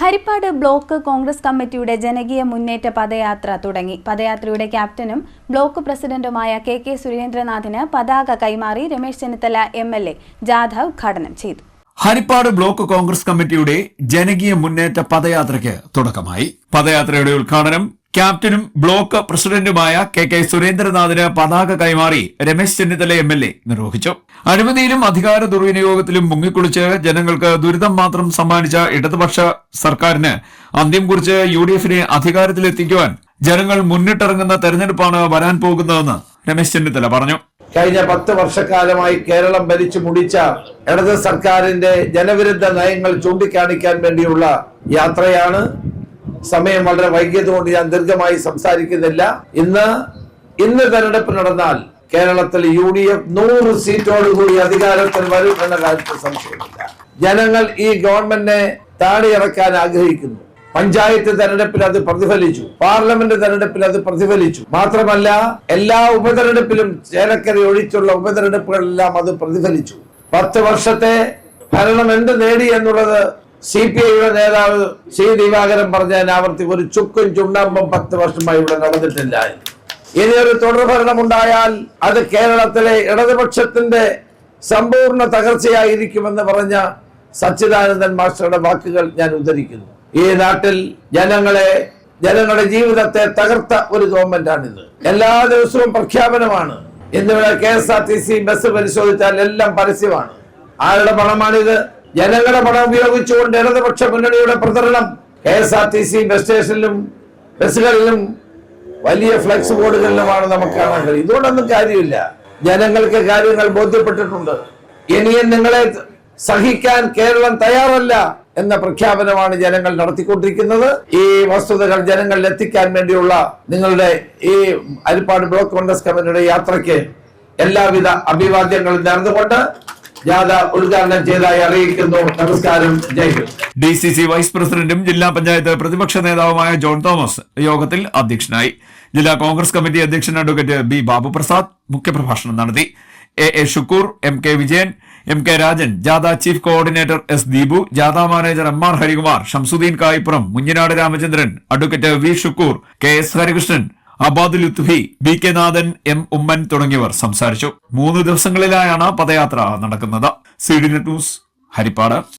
Harippad block Congress കമ്മിറ്റിയുടെ ജനകീയ മുന്നേറ്റ പദയാത്ര തുടങ്ങി. പദയാത്രയുടെ ക്യാപ്റ്റനും ബ്ലോക്ക് പ്രസിഡന്റുമായ കെ കെ സുരേന്ദ്രനാഥിന് പതാക കൈമാറി Ramesh Chennithala M L A ജാഥ ഉദ്ഘാടനം ചെയ്തു. ഹരിപ്പാട് ബ്ലോക്ക് കോൺഗ്രസ് കമ്മിറ്റിയുടെ ജനകീയ മുന്നേറ്റ പദയാത്രയ്ക്ക് തുടക്കമായി. പദയാത്രയുടെ ഉദ്ഘാടനം ക്യാപ്റ്റനും ബ്ലോക്ക് പ്രസിഡന്റുമായ കെ കെ സുരേന്ദ്രനാഥിന് പതാക കൈമാറി Ramesh Chennithala M L A നിർവഹിച്ചു. അഴിമതിയിലും അധികാര ദുർവിനിയോഗത്തിലും മുങ്ങിക്കുളിച്ച് ജനങ്ങൾക്ക് ദുരിതം മാത്രം സമ്മാനിച്ച ഇടതുപക്ഷ സർക്കാരിന് അന്ത്യം കുറിച്ച് യു ഡി എഫിനെ അധികാരത്തിലെത്തിക്കുവാൻ ജനങ്ങൾ മുന്നിട്ടിറങ്ങുന്ന തെരഞ്ഞെടുപ്പാണ് വരാൻ പോകുന്നതെന്ന് രമേശ് ചെന്നിത്തല പറഞ്ഞു. കഴിഞ്ഞ പത്ത് വർഷക്കാലമായി കേരളം ഭരിച്ചു മുടിച്ച ഇടത് സർക്കാരിന്റെ ജനവിരുദ്ധ നയങ്ങൾ ചൂണ്ടിക്കാണിക്കാൻ വേണ്ടിയുള്ള യാത്രയാണ് സമയം വളരെ വൈകിയതുകൊണ്ട് ഞാൻ ദീർഘമായി സംസാരിക്കുന്നില്ല. ഇന്ന് ഇന്ന് തെരഞ്ഞെടുപ്പ് നടന്നാൽ കേരളത്തിൽ യു ഡി എഫ് നൂറ് സീറ്റോടുകൂടി അധികാരത്തിൽ വരും എന്ന കാര്യത്തിൽ സംശയമില്ല. ജനങ്ങൾ ഈ ഗവൺമെന്റിനെ താടിയിറക്കാൻ ആഗ്രഹിക്കുന്നു. പഞ്ചായത്ത് തെരഞ്ഞെടുപ്പിൽ അത് പ്രതിഫലിച്ചു. പാർലമെന്റ് തെരഞ്ഞെടുപ്പിൽ അത് പ്രതിഫലിച്ചു. മാത്രമല്ല എല്ലാ ഉപതെരഞ്ഞെടുപ്പിലും ചേലക്കര ഒഴിച്ചുള്ള ഉപതെരഞ്ഞെടുപ്പുകളെല്ലാം അത് പ്രതിഫലിച്ചു. പത്ത് വർഷത്തെ ഭരണം എന്ത് നേടി എന്നുള്ളത് സി പി ഐയുടെ നേതാവ് സി ദിവാകരൻ പറഞ്ഞ ആവർത്തി ഒരു ചുക്കും ചുണ്ടമ്പം പത്ത് വർഷമായി ഇവിടെ നടന്നിട്ടില്ല. ഇനി ഒരു തുടർഭരണം ഉണ്ടായാൽ അത് കേരളത്തിലെ ഇടതുപക്ഷത്തിന്റെ സമ്പൂർണ തകർച്ചയായിരിക്കുമെന്ന് പറഞ്ഞ സച്ചിദാനന്ദൻ മാസ്റ്ററുടെ വാക്കുകൾ ഞാൻ ഉദ്ധരിക്കുന്നു. ഈ നാട്ടിൽ ജനങ്ങളെ ജനങ്ങളുടെ ജീവിതത്തെ തകർത്ത ഒരു ഗവൺമെന്റാണിത്. എല്ലാ ദിവസവും പ്രഖ്യാപനമാണ്. ഇന്നിവിടെ K S R T C bus പരിശോധിച്ചാൽ എല്ലാം പരസ്യമാണ്. ആരുടെ പണമാണിത്? ജനങ്ങളുടെ പണം ഉപയോഗിച്ചുകൊണ്ട് ഇടതുപക്ഷ മുന്നണിയുടെ പ്രചരണം K S R T C bus സ്റ്റേഷനിലും ബസ്സുകളിലും വലിയ ഫ്ലെക്സ് ബോർഡുകളിലുമാണ് നമുക്ക് കാണാൻ കഴിയും ഇതുകൊണ്ടൊന്നും കാര്യമില്ല. ജനങ്ങൾക്ക് കാര്യങ്ങൾ ബോധ്യപ്പെട്ടിട്ടുണ്ട്. ഇനിയും നിങ്ങളെ സഹിക്കാൻ കേരളം തയ്യാറല്ല എന്ന പ്രഖ്യാപനമാണ് ജനങ്ങൾ നടത്തിക്കൊണ്ടിരിക്കുന്നത്. ഈ വസ്തുതകൾ ജനങ്ങളിൽ എത്തിക്കാൻ വേണ്ടിയുള്ള നിങ്ങളുടെ ഈ അരിപ്പാട് ബ്ലോക്ക് കോൺഗ്രസ് കമ്മിറ്റിയുടെ യാത്രയ്ക്ക് എല്ലാവിധ അഭിവാദ്യങ്ങളും നേർന്നുകൊണ്ട് നമസ്കാരം. ഡി സി സി വൈസ് പ്രസിഡന്റും ജില്ലാ പഞ്ചായത്ത് പ്രതിപക്ഷ നേതാവുമായ ജോൺ തോമസ് യോഗത്തിൽ അധ്യക്ഷനായി. ജില്ലാ കോൺഗ്രസ് കമ്മിറ്റി അധ്യക്ഷൻ അഡ്വക്കേറ്റ് ബി ബാബു പ്രസാദ് മുഖ്യപ്രഭാഷണം നടത്തി. A A Shukkoor M K Vijayan M K Rajan ജാഥ ചീഫ് കോർഡിനേറ്റർ എസ് ദീപു ജാഥ manager M R Harikumar Shamsuddin Kayippuram Munjinad Ramachandran advocate V Shukkoor K S Harikrishnan Abadul Lutfi B K Nathan M. Oommen തുടങ്ങിയവർ സംസാരിച്ചു. മൂന്ന് ദിവസങ്ങളിലായാണ് പദയാത്ര നടക്കുന്നത്. C D news Haripad.